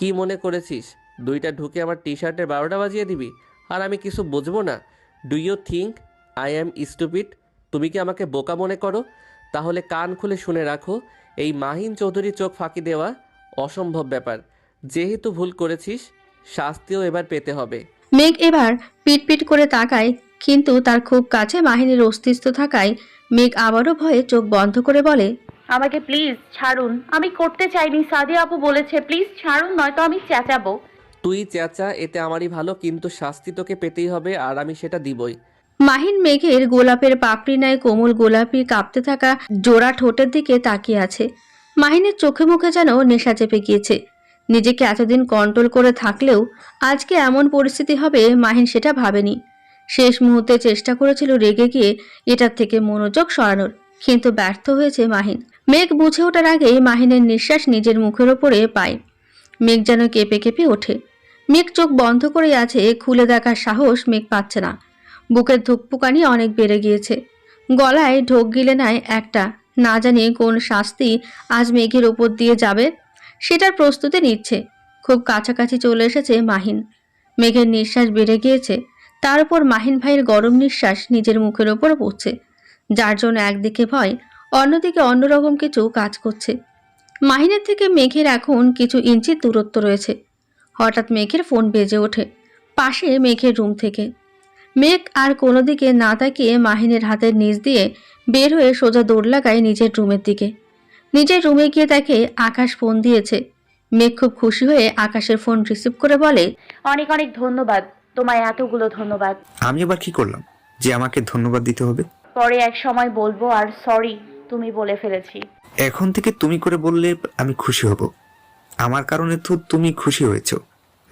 কি মনে করেছিস? দুইটা ঢুকে আমার টি শার্টের বারোটা বাজিয়ে দিবি? আর আমি কিছু বুঝব না। Do you think I am stupid তুমি কি আমাকে বোকা মনে করো? তাহলে কান খুলে শুনে রাখো, এই মাহিন চৌধুরী চোখ ফাঁকি দেওয়া অসম্ভব ব্যাপার। যেহেতু ভুল করেছিস, শাস্তিও এবার পেতে হবে। মেঘ এবার পিট পিট করে তাকায়, কিন্তু তার খুব কাছে মাহিনীর অস্তিত্ব থাকায় মেঘ আবারও ভয়ে চোখ বন্ধ করে বলে আমাকে প্লিজ ছাড়ুন। আমি করতে চাইনি সাদিয়া আপু বলেছে প্লিজ ছাড়ুন নয়তো আমি চেঁচাবো। তুই চেঁচা এতে আমারই ভালো কিন্তু শাস্তি তোকে পেতেই হবে আর আমি সেটা দিবই। মাহিন মেঘের গোলাপের পাপড়ি নাই কোমল গোলাপি কাঁপতে থাকা জোড়া ঠোঁটের দিকে তাকিয়ে আছে। মাহিনের চোখে মুখে যেন নেশা চেপে গিয়েছে। নিজেকে এতদিন কন্ট্রোল করে থাকলেও আজকে এমন পরিস্থিতি হবে মাহিন সেটা ভাবেনি। শেষ মুহূর্তে চেষ্টা করেছিল রেগে গিয়ে এটার থেকে মনোযোগ সরানোর কিন্তু ব্যর্থ হয়েছে মাহিন। মেঘ বুঝে ওঠার আগেই মাহিনের নিঃশ্বাস নিজের মুখের ওপরে পায়। মেঘ যেন কেঁপে কেঁপে ওঠে। মেঘ চোখ বন্ধ করে আছে, খুলে দেখার সাহস মেঘ পাচ্ছে না। বুকের ধুকপুকানি অনেক বেড়ে গিয়েছে। গলায় ঢোক গিলে নেয় একটা। না জানি কোন শাস্তি আজ মেঘের ওপর দিয়ে যাবে, সেটার প্রস্তুতি নিচ্ছে। খুব কাছাকাছি চলে এসেছে মাহিন। মেঘের নিঃশ্বাস বেড়ে গিয়েছে। তার উপর মাহিন ভাইয়ের গরম নিঃশ্বাস নিজের মুখের ওপর পড়ছে। যার জন্য একদিকে ভয় অন্যদিকে অন্যরকম কিছু কাজ করছে। মাহিনের থেকে মেঘের এখন কিছু ইঞ্চি দূরত্ব রয়েছে। হঠাৎ মেঘের ফোন বেজে ওঠে পাশে মেঘের রুম থেকে। মেঘ আর কোনো দিকে না তাকিয়ে মাহিনের হাতের নিচ দিয়ে বের হয়ে সোজা দৌড় লাগায় নিজের রুমের দিকে। নিজের রুমে গিয়ে তাকে আকাশ ফোন দিয়েছে। মেঘ খুব খুশি হয়ে আকাশের ফোন রিসিভ করে বলে অনেক অনেক ধন্যবাদ তোমায় এতগুলো ধন্যবাদ। আমি আবার কি করলাম? যে আমাকে ধন্যবাদ দিতে হবে? পরে এক সময় বলব আর সরি তুমি বলে ফেলেছি। এখন থেকে তুমি করে বললে আমি খুশি হব। আমার কারণে তো তুমি খুশি হয়েছো।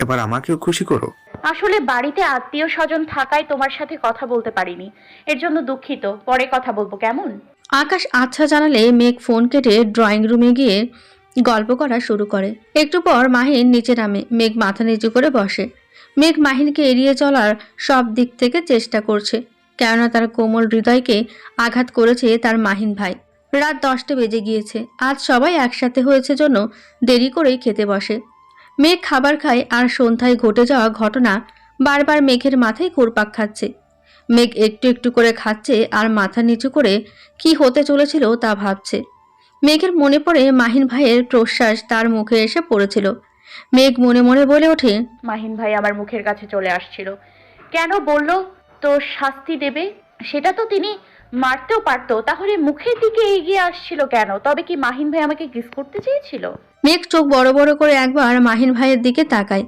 এবার আমাকেও খুশি করো। আসলে বাড়িতে আত্মীয় স্বজন থাকায় তোমার সাথে কথা বলতে পারিনি। এর জন্য দুঃখিত। পরে কথা বলব কেমন? আকাশ আচ্ছা জানালে মেঘ ফোন কেটে ড্রয়িং রুমে গিয়ে গল্প করা শুরু করে। একটু পর মাহিন নিচে নামে। মেঘ মাথা নিচু করে বসে। মেঘ মাহিনকে এড়িয়ে চলার সব দিক থেকে চেষ্টা করছে। কেননা তার কোমল হৃদয়কে আঘাত করেছে তার মাহিন ভাই। রাত দশটা বেজে গিয়েছে। আজ সবাই একসাথে হয়েছে জন্য দেরি করেই খেতে বসে। মেঘ খাবার খায় আর সন্ধ্যায় ঘটে যাওয়া ঘটনা বারবার মেঘের মাথায় ঘুরপাক খাচ্ছে। মেঘ একটু একটু করে খাচ্ছে আর মাথা নিচু করে কি হতে চলেছিল তা ভাবছে। মেঘের মনে পড়ে মাহিন ভাইয়ের প্রশ্বাস তার মুখে এসে পড়েছিল। মেঘ মনে মনে বলে ওঠে, মাহিন ভাই আমার মুখের কাছে চলে আসছিল। কেন বলল তো শাস্তি দেবে? সেটা তো তিনি মারতেও পারতো তাহলে মুখের দিকে এগিয়ে আসছিল কেন? তবে কি মাহিন ভাই আমাকে কিস করতে চেয়েছিল? মেঘ চোখ বড় বড় করে একবার মাহিন ভাইয়ের দিকে তাকায়।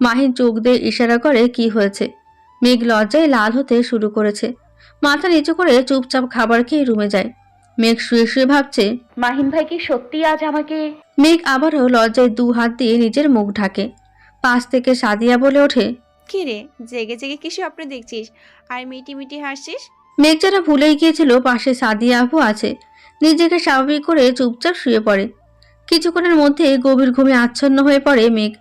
মাহিন চোখ দিয়ে ইশারা করে কি হয়েছে? মেঘ লজ্জায় লাল হতে শুরু করেছে। মাথা নিচু করে চুপচাপ খাবার খেয়ে রুমে যায়। মেঘ শুয়ে শুয়ে ভাবছে মাহিন ভাই কি সত্যি আজ আমাকে মেঘ আবারও লজ্জায় দু হাত দিয়ে নিজের মুখ ঢাকে। পাশ থেকে সাদিয়া বলে ওঠে কি রে জেগে জেগে কি স্বপ্ন দেখছিস? আর মিটি মিটি হাসছিস? মেঘ যেন ভুলেই গিয়েছিল পাশে সাদিয়া আপু আছে। নিজেকে স্বাভাবিক করে চুপচাপ শুয়ে পড়ে। কিছুক্ষণের মধ্যে গভীর ঘুমে আচ্ছন্ন হয়ে পড়ে মেঘ।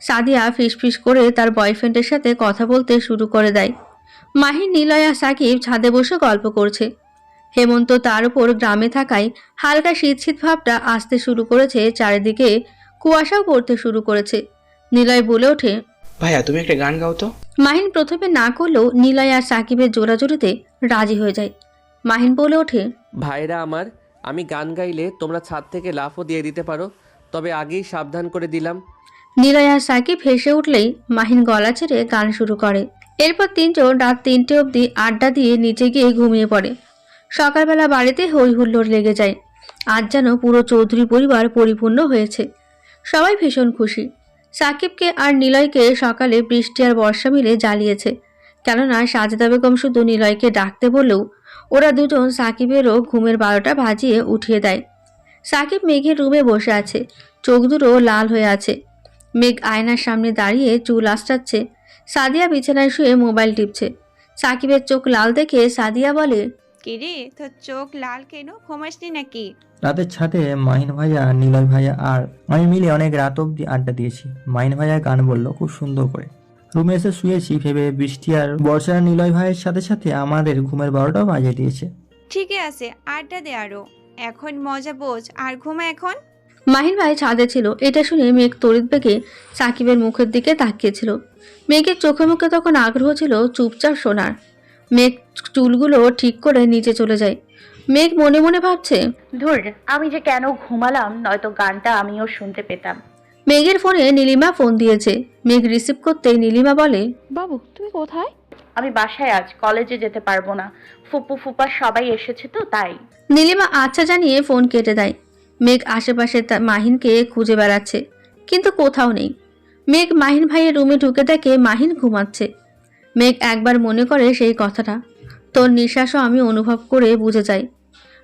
সাদিয়া ফিসফিস করে তার বয়ফ্রেন্ডের সাথে কথা বলতে শুরু করে দেয়। মাহির নিলয়া সাকিব ছাদে বসে গল্প করছে। হেমন্ত তার উপর গ্রামে থাকায় হালকা শীত শীত ভাবটা আসতে শুরু করেছে, চারিদিকে কুয়াশাও পড়তে শুরু করেছে। নিলয় বলে ওঠে ভাইয়া তুমি একটা গান গাও তো। মাহিন প্রথমে না করলেও নিলয় আর সাকিবের জোড়াজোড়িতে রাজি হয়ে যায়। মাহিন বলে ওঠে ভাইরা আমার আমি গান গাইলে তোমরা ছাদ থেকে লাফও দিয়ে দিতে পারো তবে আগেই সাবধান করে দিলাম। নিলয় আর সাকিব হেসে উঠলেই মাহিন গলা ছেড়ে গান শুরু করে। এরপর তিনজন রাত তিনটে অবধি আড্ডা দিয়ে নিচে গিয়ে ঘুমিয়ে পড়ে। সকালবেলা বাড়িতে হই হুল্লোড় লেগে যায়। আজ যেন পুরো চৌধুরী পরিবার পরিপূর্ণ হয়েছে। সবাই ভীষণ খুশি। সাকিবকে আর নিলয়কে সকালে বৃষ্টি আর বর্ষা মিলে জ্বালিয়েছে। কেননা সাজেদা বেগম শুধু নিলয়কে ডাকতে বললেও ওরা দুজন সাকিবেরও ঘুমের বারোটা ভাজিয়ে উঠিয়ে দেয়। সাকিব মেঘের রুমে বসে আছে। চোখ দুটো লাল হয়ে আছে। মেঘ আয়নার সামনে দাঁড়িয়ে চুল আশ্রাচ্ছে সাদিয়া বিছানায় শুয়ে মোবাইল টিপছে। সাকিবের চোখ লাল দেখে সাদিয়া বলে কি রে তোর চোখ লাল কেন? ঘুমাসনি নাকি? রাতের ছাদে মাহিন ভাইয়া নিলয় ভাইয়া আর আমি মিলে অনেক রাত অবধি আড্ডা দিয়েছি। মাহিন ভাইয়া গান বলল খুব সুন্দর করে। রুমে এসে শুয়েছি ভেবে বৃষ্টি আর বর্ষা আর নিলয় ভাইয়ের সাথে সাথে আমাদের ঘুমের বারোটাও বাজিয়ে দিয়েছে। ঠিকই আছে আড্ডা দে আরও। এখন মজা বোঝ আর ঘুমা এখন? মাহিন ভাই ছাদে ছিল এটা শুনে মেঘ তড়িৎ বেগে সাকিবের মুখের দিকে তাকিয়েছিল। মেঘের চোখে মুখে তখন আগ্রহ ছিল চুপচাপ শোনার। মেঘ চুলগুলো ঠিক করে নিচে চলে যায়। মেঘ মনে মনে ভাবছে ধুর আমি যে কেন ঘুমালাম নয়তো গানটা আমিও শুনতে পেতাম। মেঘের ফোনে নীলিমা ফোন দিয়েছে। মেঘ রিসিভ করতেই নীলিমা বলে বাবু তুমি কোথায়? আমি বাসায় আজ কলেজে যেতে পারব না। ফুপু ফুপা সবাই এসেছে তো তাই। নীলিমা আচ্ছা জানিয়ে ফোন কেটে দেয়। মেঘ আশেপাশে তা- মাহিনকে খুঁজে বেড়াচ্ছে কিন্তু কোথাও নেই। মেঘ মাহিন ভাইয়ের রুমে ঢুকে দেখে মাহিন ঘুমাচ্ছে। মেঘ একবার মনে করে সেই কথাটা। তোর নিঃশ্বাসও আমি অনুভব করে বুঝে যাই।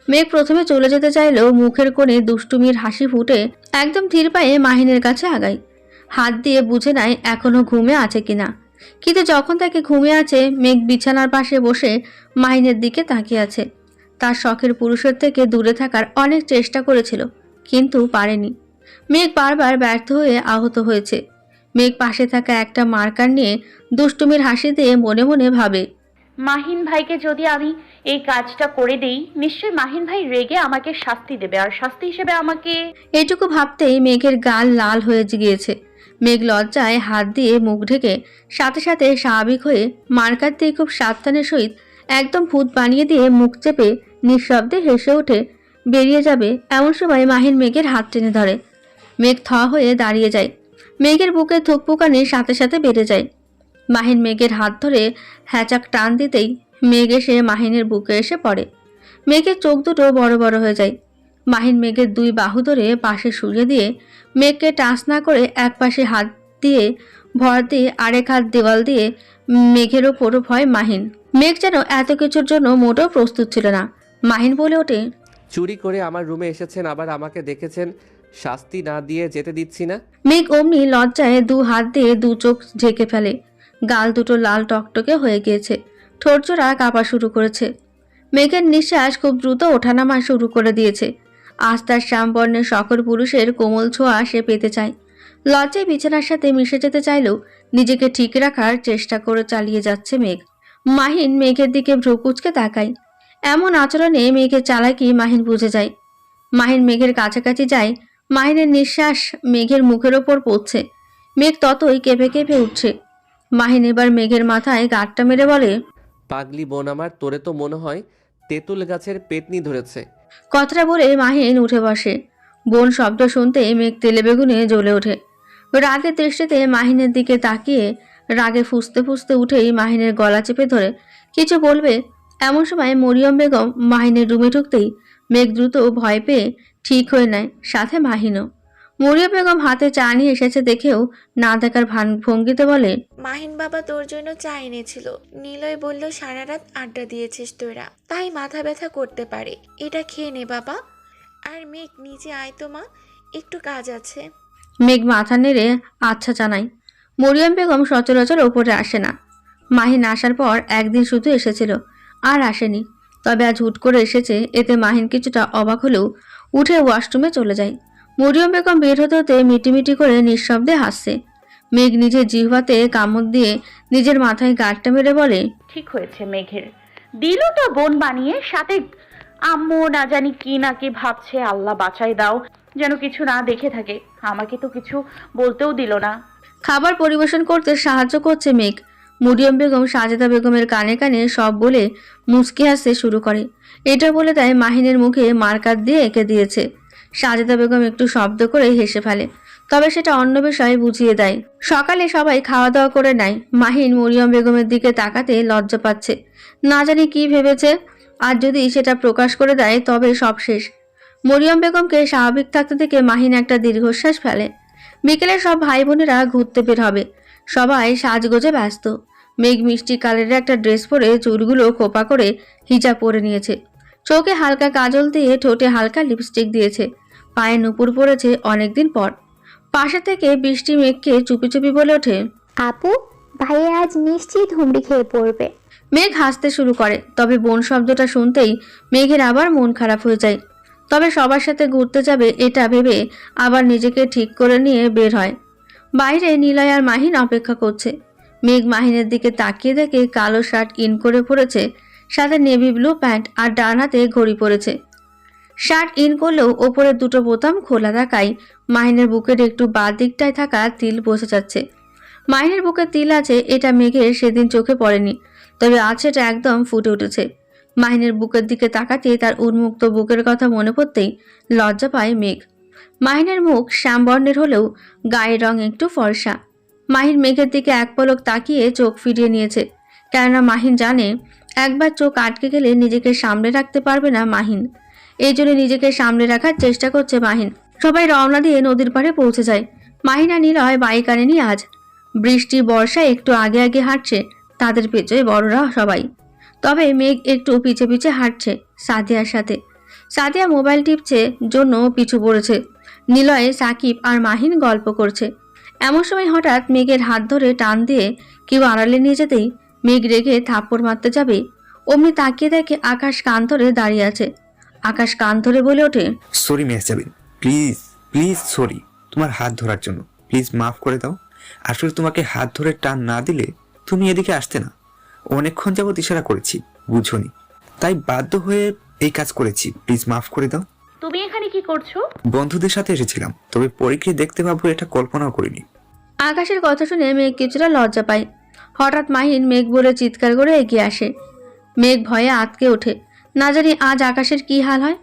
মেঘ প্রথমে চলে যেতে চাইলেও মুখের কোণে দুষ্টুমির হাসি ফুটে একদম ধীর পায়ে মাহিনের কাছে আগাই। হাত দিয়ে বুঝে নেয় এখনও ঘুমে আছে কিনা। কিন্তু যখন তাকে ঘুমে আছে, মেঘ বিছানার পাশে বসে মাহিনের দিকে তাকিয়ে আছে। তার শখের পুরুষের থেকে দূরে থাকার অনেক চেষ্টা করেছিল, কিন্তু পারেনি। মেঘ বারবার ব্যর্থ হয়ে আহত হয়েছে। মেঘ পাশে থাকা একটা মার্কার নিয়ে দুষ্টুমির হাসি দিয়ে মনে মনে ভাবে মাহিন ভাইকে যদি আমি এই কাজটা করে দেই নিশ্চয় মাহিন ভাই রেগে আমাকে শাস্তি দেবে। আর শাস্তি হিসেবে আমাকে এটুকু ভাবতেই মেঘের গাল লাল হয়ে গিয়েছে। মেঘ লজ্জায় হাত দিয়ে মুখ ঢেকে সাথে সাথে স্বাভাবিক হয়ে মার্কার দিয়ে খুব সাবধানের সহিত একদম ভূত বানিয়ে দিয়ে মুখ চেপে নিঃশব্দে হেসে ওঠে বেরিয়ে যাবে। এমন সময় মাহিন মেঘের হাত টেনে ধরে। মেঘ থ হয়ে দাঁড়িয়ে যায়। মেঘের বুকে থুকপুকানির সাথে সাথে বেড়ে যায়। মাহিন মেঘের হাত ধরে হ্যাচাক টান দিতেই মেঘ এসে মাহিনের বুকে এসে পড়ে। মেঘের চোখ দুটো বড় বড় হয়ে যায়। মাহিন মেঘের দুই বাহু ধরে পাশে শুয়ে দিয়ে মেঘকে টাচ না করে এক পাশে হাত দিয়ে ভর দিয়ে আরেক হাত দেওয়াল দিয়ে মেঘের ওপর ভয় মাহিন। মেঘ যেন এত কিছুর জন্য মোটেও প্রস্তুত ছিল না। মাহিন বলে ওঠে চুরি করে আমার রুমে এসেছেন আবার আমাকে দেখেছেন শাস্তি না দিয়ে যেতে দিচ্ছি না? মেঘ অমনি লজ্জায় দু হাত দিয়ে দু চোখ ঢেকে ফেলে। গাল দুটো লাল টকটকে হয়ে গিয়েছে। ঠোঁটজোড়া কাঁপা শুরু করেছে। মেঘের নিঃশ্বাস খুব দ্রুত ওঠানামা শুরু করে দিয়েছে। আজ তার শ্যামবর্ণের সকল পুরুষের কোমল ছোঁয়া সে পেতে চায়। লজ্জায় বিছানার সাথে মিশে যেতে চাইলেও নিজেকে ঠিক রাখার চেষ্টা করে চালিয়ে যাচ্ছে মেঘ। মাহিন মেঘের দিকে ভ্রুকুচকে তাকায়। এমন আচরণে মেঘের চালাকি মাহিন বুঝে যায়। মাহিন মেঘের কাছাকাছি যায়। মাহিনের নিঃশ্বাস মেঘের মুখের ওপর পড়ছে। মেঘ ততই কেঁপে কেঁপে উঠছে। মাহিন এবার মেঘের মাথায় গাঁটটা মেরে বলে পাগলি বোন আমার তোরে তো মনে হয় তেঁতুল গাছের পেতনি ধরেছে। কথাটা বলে মাহিন উঠে বসে। বোন শব্দ শুনতে মেঘ তেলে বেগুনে জ্বলে ওঠে। রাগে দৃষ্টিতে মাহিনের দিকে তাকিয়ে রাগে ফুসতে ফুসতে উঠেই মাহিনের গলা চেপে ধরে। কিছু বলবে এমন সময় মরিয়ম বেগম মাহিনের রুমে ঢুকতেই মেঘ দ্রুত ভয় পেয়ে ঠিক হয়ে নেয় সাথে মাহিনও। মরিয়ম বেগম হাতে চা নিয়ে এসেছে দেখেও না দেখার ভান ভঙ্গিতে বলে মাহিন বাবা তোর জন্য চা এনেছিল। নিলয় বলল সারা রাত আড্ডা দিয়েছিস তোরা। তাই মাথা ব্যথা করতে পারে। এটা খেয়ে নে বাবা। আর মেঘ নিচে আয় তো মা। একটু কাজ আছে। মেঘ মাথা নেড়ে আচ্ছা জানাই। মরিয়ম বেগম সচরাচর ওপরে আসে না। মাহিন আসার পর একদিন শুধু এসেছিল আর আসেনি। তবে আজ হুট করে এসেছে এতে মাহিন কিছুটা অবাক হলেও উঠে ওয়াশরুমে চলে যায়। মরিয়ম বেগম বের হতে হতে মিটিমিটি করে নিঃশব্দে হাসছে। মেঘ নিজের জিহ্বাতে কামড় দিয়ে নিজের মাথায় গাঁটটা মেরে বলে ঠিক হয়েছে মেঘের। দিল তো বোন বানিয়ে সাথে আম্মু না জানি কি না কি ভাবছে আল্লাহ বাঁচাই দাও যেন কিছু না দেখে থাকে। আমাকে তো কিছু বলতেও দিল না। খাবার পরিবেশন করতে সাহায্য করছে মেঘ। মরিয়ম বেগম সাজেদা বেগমের কানে কানে সব বলে মুচকি হাসতে শুরু করে। এটা বলে দেয় মাহিনের মুখে মার্কার দিয়ে এঁকে দিয়েছে। সাজেদা বেগম একটু শব্দ করে হেসে ফেলে। তবে সেটা অন্য বিষয়ে বুঝিয়ে দেয়। সকালে সবাই খাওয়া দাওয়া করে নেয়। মাহিন মরিয়ম বেগমের দিকে তাকাতে লজ্জা পাচ্ছে। না জানি কি ভেবেছে, আর যদি সেটা প্রকাশ করে দেয়, তবে সব শেষ। মরিয়ম বেগমকে স্বাভাবিক থাকতে দেখে মাহিন একটা দীর্ঘশ্বাস ফেলে। বিকেলে সব ভাই বোনেরা ঘুরতে বের হবে। সবাই সাজগোজে ব্যস্ত। মেঘ মিষ্টি কালারের একটা ড্রেস পরে চুলগুলো খোপা করে হিজাব পরে নিয়েছে। চোখে হালকা কাজল দিয়ে ঠোঁটে হালকা লিপস্টিক দিয়েছে। পায়ে নুপুর পড়েছে অনেকদিন পর। পাশে থেকে বৃষ্টি মেঘকে চুপি চুপি বলে ওঠে। আপু ভাইয়া আজ নিশ্চিত হুমড়ি খেয়ে পড়বে। মেঘ হাসতে শুরু করে তবে বোন শব্দটা শুনতেই মেঘের আবার মন খারাপ হয়ে যায়। তবে সবার সাথে ঘুরতে যাবে এটা ভেবে আবার নিজেকে ঠিক করে নিয়ে বের হয়। বাইরে নিলয় আর মাহিন অপেক্ষা করছে। মেঘ মাহিনের দিকে তাকিয়ে দেখে কালো শার্ট ইন করে পড়েছে সাথে নেভি ব্লু প্যান্ট আর ডান হাতে ঘড়ি পরেছে। শার্ট ইন করলেও ওপরের দুটো বোতাম খোলা থাকায় মাহিনের বুকের একটু বাঁ দিকটায় থাকা তিল বোঝা যাচ্ছে। মাহিনের বুকে তিল আছে, এটা মেঘের সেদিন চোখে পড়েনি, তবে আজ সেটা একদম ফুটে উঠেছে। মাহিনের বুকের দিকে তাকাতে তার উন্মুক্ত বুকের কথা মনে পড়তেই লজ্জা পায় মেঘ। মাহিনের মুখ শ্যামবর্ণের হলেও গায়ের রং একটু ফর্সা। মাহিন মেঘের দিকে এক পলক তাকিয়ে চোখ ফিরিয়ে নিয়েছে, কেননা মাহিন জানে একবার চোখ আটকে গেলে নিজেকে সামলে রাখতে পারবে না মাহিন। এই জন্য নিজেকে সামলে রাখার চেষ্টা করছে মাহিন। সবাই রওনা দিয়ে নদীর পাড়ে পৌঁছে যায়। মাহিন নিলয় বাইক আনেনি আজ। বৃষ্টি, বর্ষা একটু আগে আগে হাঁটছে। তাদের পেছনে বড়রা সবাই। তবে মেঘ একটু পিছে পিছে হাঁটছে সাদিয়ার সাথে। সাদিয়া মোবাইল টিপছে, জন্য পিছু পড়েছে। নিলয়ে, সাকিব আর মাহিন গল্প করছে। এমন সময় হঠাৎ মেঘের হাত ধরে টান দিয়ে কেউ আড়ালে নিয়ে যেতেই মেঘ রেগে থাপ্পড় মারতে যাবে অমনি তাকিয়ে দেখে আকাশ কান ধরে দাঁড়িয়ে আছে। আকাশ কান ধরে বলে ওঠে sorry Mehjabin please please sorry তোমার হাত ধরার জন্য। প্লিজ মাফ করে দাও। আসলে তোমাকে হাত ধরে টান না দিলে তুমি এদিকে আসতে না। অনেকক্ষণ যাবত ইশারা করেছি বুঝোনি। তাই বাধ্য হয়ে এই কাজ করেছি। প্লিজ মাফ করে দাও। তুমি এখানে কি করছ? বন্ধুদের সাথে এসেছিলাম তবে পরীক্ষা দেখতে পাবো এটা কল্পনাও করিনি। আকাশের কথা শুনে মেঘ কিছুটা লজ্জা পায়। হঠাৎ মাহিন মেঘ বলে চিৎকার করে এগিয়ে আসে। মেঘ ভয়ে আতকে ওঠে। না জানি আজ আকাশের কি হাল হয়।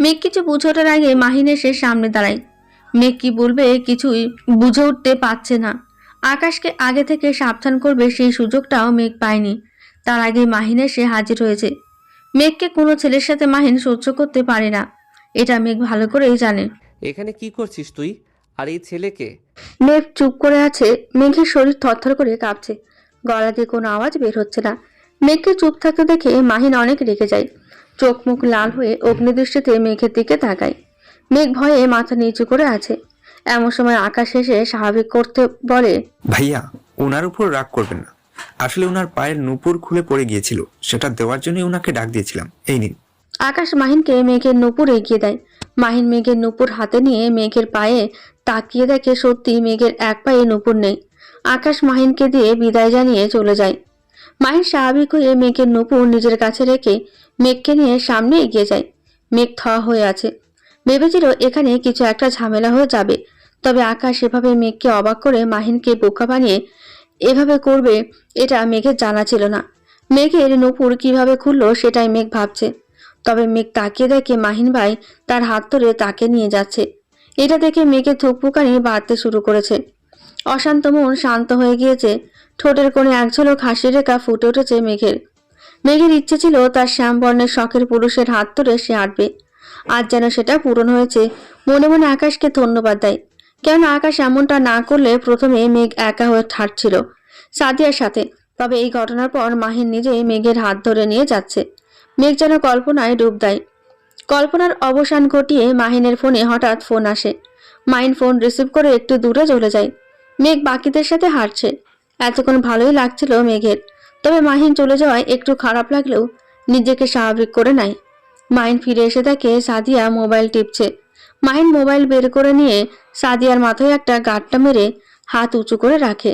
মেঘ কিছু বুঝে ওঠার আগে মাহিন এসে সামনে দাঁড়ায়। মেঘ কি বলবে কিছুই বুঝে উঠতে পারছে না। আকাশকে আগে থেকে সাবধান করবে সেই সুযোগটাও মেঘ পায়নি। তার আগে মাহিন এসে হাজির হয়েছে। মেঘকে কোনো ছেলের সাথে মাহিন সহ্য করতে পারে না। এটা মেঘ ভালো করেই জানে। এখানে কি করছিস তুই? আর এই ছেলেকে? মেঘ চুপ করে আছে। মেঘের শরীর থরথর করে কাঁপছে। গলা দিয়ে কোনো আওয়াজ বের হচ্ছে না। মেঘকে চুপ থাকতে দেখে মাহিন অনেক রেগে যায়। চোখ মুখ লাল হয়ে অগ্নিদৃষ্টিতে মেঘের দিকে তাকায়। মেঘ ভয়ে মাথা নিচু করে আছে। এমন সময় আকাশ এসে স্বাভাবিক করতে বলে, ভাইয়া ওনার উপর রাগ করবেন না। আসলে ওনার পায়ের নুপুর খুলে পড়ে গিয়েছিল। সেটা দেওয়ার জন্যই ওনাকে ডাক দিয়েছিলাম। এই নিন। আকাশ মাহিনকে মেঘের নূপুর এগিয়ে দেয়। মাহিন মেঘের নূপুর হাতে নিয়ে মেঘের পায়ে তাকিয়ে দেখে সত্যি মেঘের এক পায়ে নূপুর নেই। আকাশ মাহিনকে দিয়ে বিদায় জানিয়ে চলে যায়। মাহিন স্বাভাবিক হয়ে মেঘের নূপুর নিজের কাছে রেখে মেঘকে নিয়ে সামনে এগিয়ে যায়। মেঘ থ হয়ে আছে। ভেবেছিল এখানে কিছু একটা ঝামেলা হয়ে যাবে। তবে আকাশ এভাবে মেঘকে অবাক করে মাহিনকে বোকা বানিয়ে এভাবে করবে, এটা মেঘের জানা ছিল না। মেঘের নূপুর কীভাবে খুললো সেটাই মেঘ ভাবছে। তবে মেঘ তাকিয়ে দেখে মাহিন ভাই তার হাত ধরে তাকে নিয়ে যাচ্ছে। এটা দেখে মেঘে থুকপুকানি বাড়তে শুরু করেছে। অশান্ত মন শান্ত হয়ে গিয়েছে। ঠোঁটের কোণে এক ঝলক হাসি রেখা ফুটে উঠেছে মেঘের। মেঘের ইচ্ছে ছিল তার শ্যামবর্ণের শখের পুরুষের হাত ধরে সে হাঁটবে। আজ যেন সেটা পূরণ হয়েছে। মনে মনে আকাশকে ধন্যবাদ দেয়। কেন আকাশ এমনটা না করলে প্রথমে মেঘ একা হয়ে ঠাটছিল সাদিয়ার সাথে। তবে এই ঘটনার পর মাহিন নিজেই মেঘের হাত ধরে নিয়ে যাচ্ছে। মেঘ যেন কল্পনায় ডুব দেয়। কল্পনার অবসান ঘটিয়ে মাহিনের ফোনে হঠাৎ ফোন আসে। মাহিন ফোন রিসিভ করে একটু দূরে চলে যায়। মেঘ বাকিদের সাথে হাঁটছে। এতক্ষণ ভালোই লাগছিল মেঘের। তবে মাহিন চলে যাওয়ায় একটু খারাপ লাগলেও নিজেকে স্বাভাবিক করে নেয়। মাহিন ফিরে এসে দেখে সাদিয়া মোবাইল টিপছে। মাহিন মোবাইল বের করে নিয়ে সাদিয়ার মাথায় একটা গাঁটটা মেরে হাত উঁচু করে রাখে।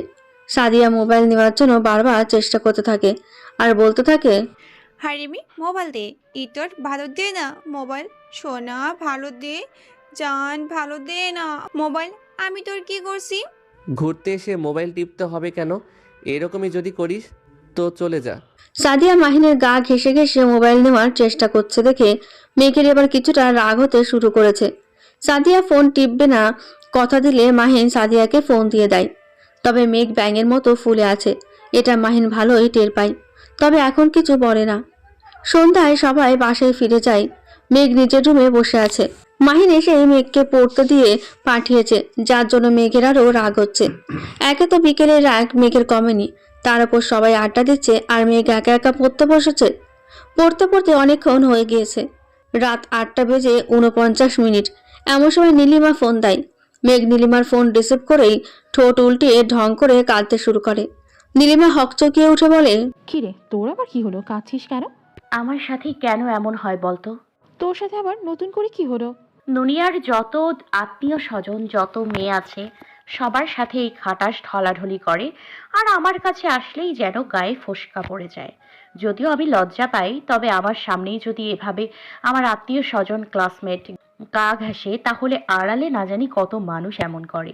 সাদিয়া মোবাইল নেওয়ার জন্য বারবার চেষ্টা করতে থাকে আর বলতে থাকে হারিমি মোবাইল দে। ইতর ভালো দে না মোবাইল। সোনা ভালো দে জান ভালো দে না মোবাইল। আমি তোর কি করছি? ঘুরতে এসে মোবাইল টিপতে হবে কেন? এরকমই যদি করিস তো চলে যা। সাদিয়া মাহিনের গা ঘেসে ঘেসে মোবাইল নেওয়ার চেষ্টা করছে দেখে মেঘের এবার কিছুটা রাগ হতে শুরু করেছে। সাদিয়া ফোন টিপবে না কথা দিলে মাহিন সাদিয়াকে ফোন দিয়ে দেয়। তবে মেঘ ব্যাঙের মতো ফুলে আছে। এটা মাহিন ভালোই টের পায়। তবে এখন কিছু বলে না। সন্ধ্যায় সবাই বাসায় ফিরে যায়। মেঘ নিজের রুমে বসে আছে। মাহিন এসে মেঘকে পড়তে দিয়ে পাঠিয়েছে, যার জন্য মেঘের আরও রাগ হচ্ছে। একে তো বিকেলের রাগ মেঘের কমেনি। তার উপর সবাই আড্ডা দিচ্ছে আর মেঘ একা একা পড়তে বসেছে। পড়তে পড়তে অনেকক্ষণ হয়ে গিয়েছে। রাত আটটা বেজে উনপঞ্চাশ মিনিট। এমন সময় নীলিমা ফোন দেয়। মেঘ নীলিমার ফোন রিসিভ করেই ঠোঁট উল্টিয়ে ঢং করে কাঁদতে শুরু করে। নীলিমা হকচকিয়ে উঠে বলে, কিরে, তোর আবার কি হলো? কাঁদছিস কেন? আমার সাথে কেন এমন হয় বলতো? তোর সাথে আবার নতুন করে কি হলো? দুনিয়ার যত আত্মীয় স্বজন যত মেয়ে আছে সবার সাথে এই খাটাস ঢলাঢলি করে আর আমার কাছে আসলেই যেন গায়ে ফোসকা পড়ে যায়। যদিও আমি লজ্জা পাই তবে আমার সামনেই যদি এভাবে আমার আত্মীয় স্বজন ক্লাসমেট গা ঘাসে তাহলে আড়ালে না জানি কত মানুষ এমন করে।